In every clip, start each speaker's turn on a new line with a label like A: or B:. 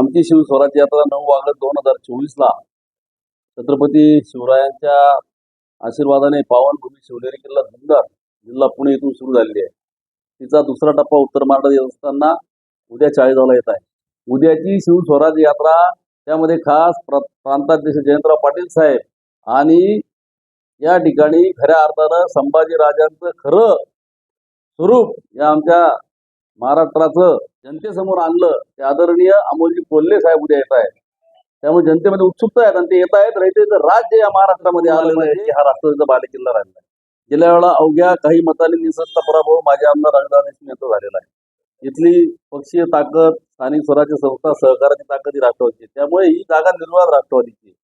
A: आमची शिवस्वराज यात्रा नऊ ऑगस्ट दोन हजार चोवीसला. छत्रपती शिवरायांच्या आशीर्वादाने पावनभूमी शिवनेरी किल्ला धुंदर जिल्हा पुणे येथून सुरू झालेली आहे. तिचा दुसरा टप्पा उत्तर महाराष्ट्रात येत असताना उद्या चाळीसगावला येत आहे. उद्याची शिवस्वराज यात्रा त्यामध्ये खास प्र प्रांताध्यक्ष जयंतराव पाटील साहेब आणि या ठिकाणी खऱ्या अर्थानं संभाजी राजांचं खरं स्वरूप या आमच्या महाराष्ट्राचं जनतेसमोर आणलं ते आदरणीय अमोलजी कोल्हे साहेब उद्या येत आहेत. त्यामुळे जनतेमध्ये उत्सुकता आहे आणि ते येत आहेत. रयतेचं राज्य या महाराष्ट्रामध्ये आलेलं आहे. की हा राष्ट्रवादीचा बालेकिल्ला राहिला आहे. गेल्या वेळा अवघ्या काही मतांनी निसत्ता पराभव माझ्या आमदार देशमुख यांचा झालेला आहे. इथली पक्षीय ताकद स्थानिक स्वराज्य संस्था सहकाराची ताकद ही राष्ट्रवादीची. त्यामुळे ही जागा निर्वाध राष्ट्रवादीची आहे.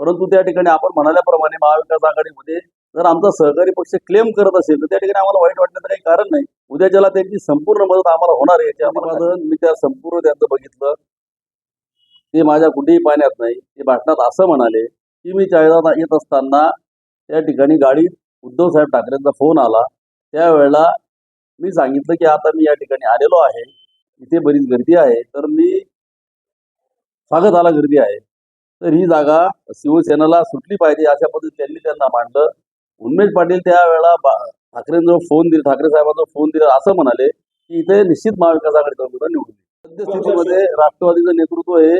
A: परंतु त्या ठिकाणी आपण म्हणाल्याप्रमाणे महाविकास आघाडीमध्ये जर आमचा सहकारी पक्ष क्लेम करत असेल तर त्या ठिकाणी आम्हाला वाईट वाटण्याचं काही कारण नाही. ज्याला त्यांची संपूर्ण मदत आम्हाला होणार आहे याचे अभिवादन मी त्या संपूर्ण त्यांचं बघितलं. ते माझ्या कुठेही पाण्यात नाही ते भाषणात असं म्हणाले की मी चाळीसगावात येत असताना त्या ठिकाणी गाडीत उद्धव साहेब ठाकरेंचा फोन आला. त्यावेळेला मी सांगितलं की आता मी या ठिकाणी आलेलो आहे इथे बरीच गर्दी आहे तर मी स्वागताला गर्दी आहे. तर ही जागा शिवसेनेला सुटली पाहिजे अशा पद्धतीने त्यांनी त्यांना मांडलं. उन्मेष पाटील त्यावेळेला ठाकरेंजवळ फोन दिला ठाकरे साहेबांचा फोन दिला असं म्हणाले की इथे निश्चित महाविकास आघाडीचा उमेदवार निवडून सद्यस्थितीमध्ये राष्ट्रवादीचं नेतृत्व हे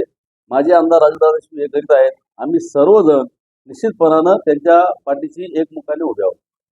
A: माझे आमदार राजदादा देशमुख हे करीत आहेत. आम्ही सर्वजण निश्चितपणानं त्यांच्या पाठीशी एकमुखाने उभे आहोत.